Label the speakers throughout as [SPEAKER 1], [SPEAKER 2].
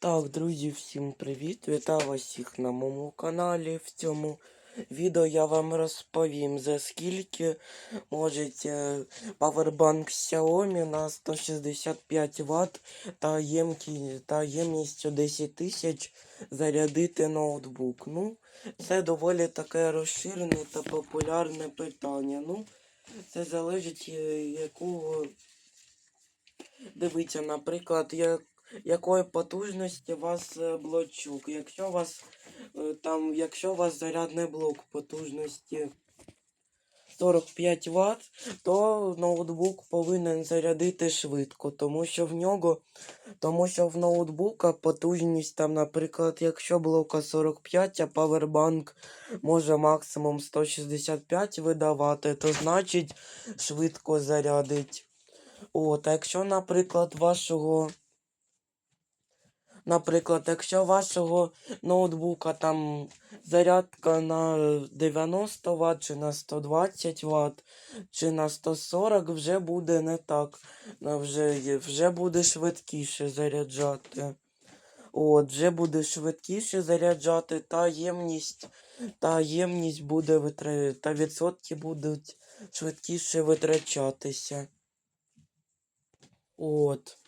[SPEAKER 1] Так, друзі, всім привіт! Вітаю вас всіх на моєму каналі. В цьому відео я вам розповім, за скільки можете павербанк Xiaomi на 165 Вт та, ємкі, та ємністю 10 тисяч зарядити ноутбук. Ну, це доволі таке розширене та популярне питання. Ну, це залежить, е, якого Дивіться, наприклад, як, якої потужності у вас е, блочок. Якщо у вас е, там, якщо у вас зарядний блок потужності 45 Вт, то ноутбук повинен зарядити швидко, тому що в нього, тому що в ноутбука потужність там, наприклад, якщо блока 45, а павербанк може максимум 165 видавати, то значить швидко зарядить. От, а якщо, наприклад, вашого. Наприклад, якщо вашого ноутбука там зарядка на 90 Вт, чи на 120 Вт, чи на 140, вже буде не так. Вже, вже буде швидкіше заряджати. От, вже буде швидкіше заряджати, та ємність, та ємність буде витра... та відсотки будуть швидкіше витрачатися. От.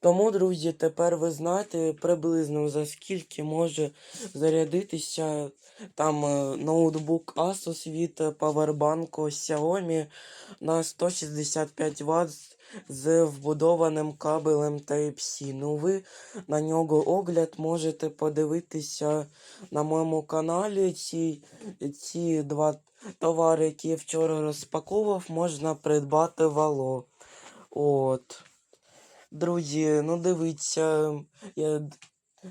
[SPEAKER 1] Тому, друзі, тепер ви знаєте приблизно за скільки може зарядитися там е, ноутбук Asus від павербанку Xiaomi на 165 Вт з- вбудованим кабелем Type-C. Ну, ви на нього огляд можете подивитися на моєму каналі. Ці, ці два товари, які я вчора розпаковував, можна придбати в Ало. От. Друзі, ну дивіться, я,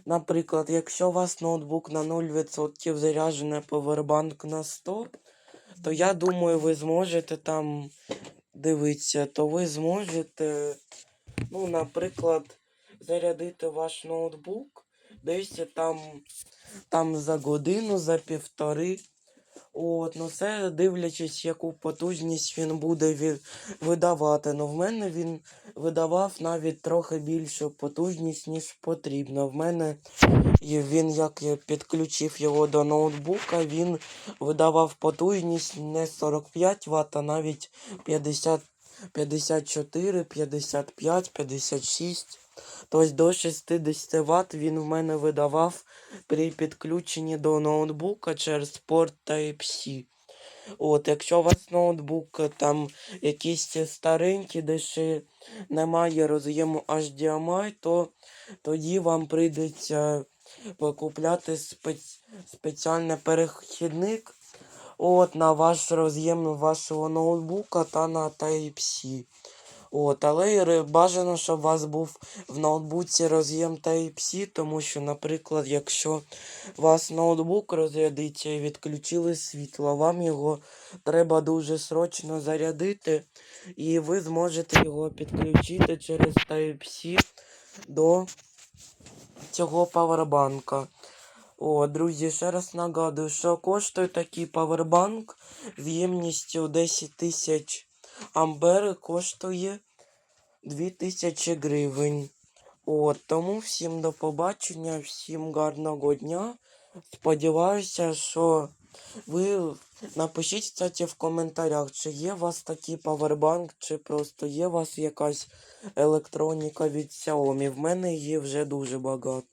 [SPEAKER 1] наприклад, якщо у вас ноутбук на 0% заряджений повербанк на 100, то я думаю, ви зможете там дивитися, то ви зможете, ну, наприклад, зарядити ваш ноутбук десь там, там за годину, за півтори. От, ну це дивлячись, яку потужність він буде видавати. Ну, в мене він видавав навіть трохи більшу потужність, ніж потрібно. В мене він, як я підключив його до ноутбука, він видавав потужність не 45 Вт, а навіть 50, 54, 55, 56. Тобто до 60 Вт він в мене видавав при підключенні до ноутбука через порт Type-C. От, якщо у вас ноутбук е, там якийсь старенький, де ще немає роз'єму HDMI, то тоді вам прийдеться покупляти спец... спеціальний перехідник от, на ваш роз'єм вашого ноутбука та на Type-C. От, але бажано, щоб у вас був в ноутбуці роз'єм Type-C, тому що, наприклад, якщо у вас ноутбук розрядиться і відключили світло, вам його треба дуже срочно зарядити, і ви зможете його підключити через Type-C до цього павербанка. О, друзі, ще раз нагадую, що коштує такий павербанк з ємністю 10 тисяч ампер коштує 2000 гривень. От, тому всім до побачення, всім гарного дня. Сподіваюся, що ви напишіть, кстати, в коментарях, чи є у вас такий павербанк, чи просто є у вас якась електроніка від Xiaomi. В мене її вже дуже багато.